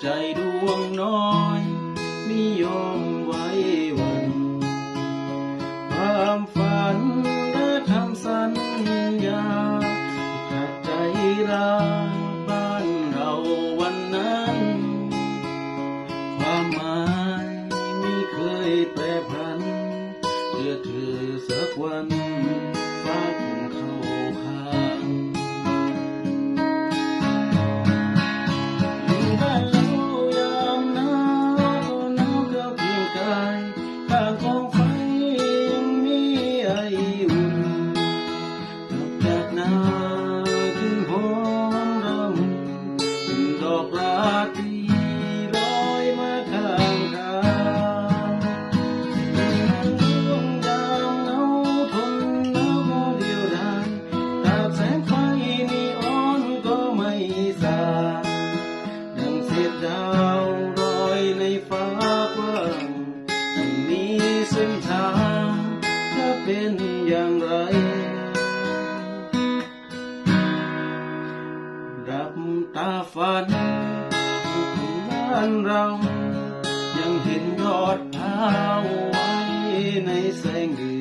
ใจดวงน้อยไม่ยอมไว้วันความฝันและคำสัญญาขาดใจร้างบ้านเราวันนั้น ความหมายไม่เคยแปรผันเพื่อเธอสักวันำ ดับตาฝันที่บ้านเรา ยังเห็นยอดเท้าไว้ในแสงเดื